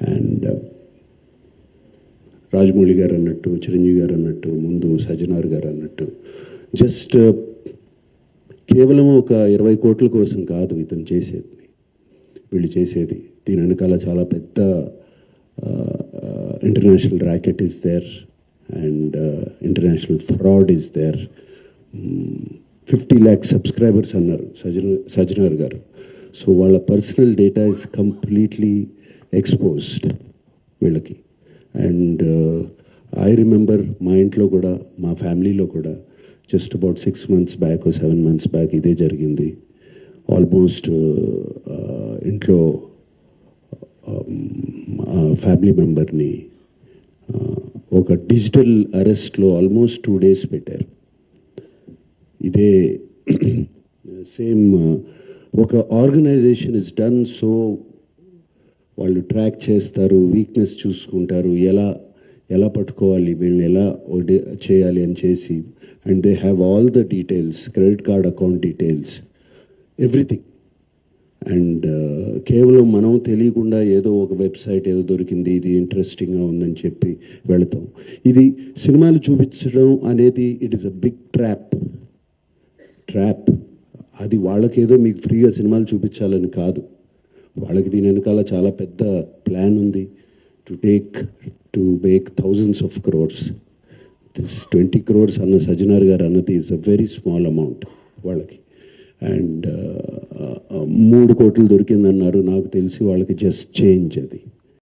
And uh, Rajamouli గారు అన్నట్టు చిరంజీవి గారు అన్నట్టు ముందు సజ్జనార్ గారు అన్నట్టు జస్ట్ uh, కేవలం ఒక ఇరవై కోట్ల కోసం కాదు ఇతను చేసేది. వీళ్ళు చేసేది. దీని వెనకాల చాలా పెద్ద international racket is there and international fraud is there fifty lakhs subscribers అన్నారు సజన సజ్జనార్ గారు. సో వాళ్ళ personal data is completely exposed వీళ్ళకి. అండ్ ఐ రిమెంబర్ మా ఇంట్లో కూడా మా ఫ్యామిలీలో కూడా just about six months back seven months back ఇదే జరిగింది. ఆల్మోస్ట్ uh, uh, ఇంట్లో um, ఫ్యామిలీ మెంబర్ని uh, ఒక డిజిటల్ అరెస్ట్లో ఆల్మోస్ట్ టూ డేస్ పెట్టారు. ఇదే సేమ్ ఒక ఆర్గనైజేషన్ ఇస్ డన్ సో వాళ్ళు ట్రాక్ చేస్తారు వీక్నెస్ చూసుకుంటారు ఎలా ఎలా పట్టుకోవాలి వీళ్ళని ఎలా చేయాలి అని చేసి and they have all the details credit card account details everything and కేవలం మనం తెలియకుండా ఏదో ఒక వెబ్సైట్ ఏదో దొరికింది ఇది ఇంట్రెస్టింగ్గా ఉందని చెప్పి వెళతాం. ఇది సినిమాలు చూపించడం అనేది it is a big trap trap అది వాళ్ళకేదో మీకు ఫ్రీగా సినిమాలు చూపించాలని కాదు. వాళ్ళకి దీని వెనకాల చాలా పెద్ద ప్లాన్ ఉంది to take to make thousands of crores this twenty crores అన్న సజ్జనార్ గారు అన్నది is a very small amount వాళ్ళకి. అండ్ uh, uh, మూడు కోట్లు దొరికిందన్నారు. నాకు తెలిసి వాళ్ళకి జస్ట్ చేంజ్ అది.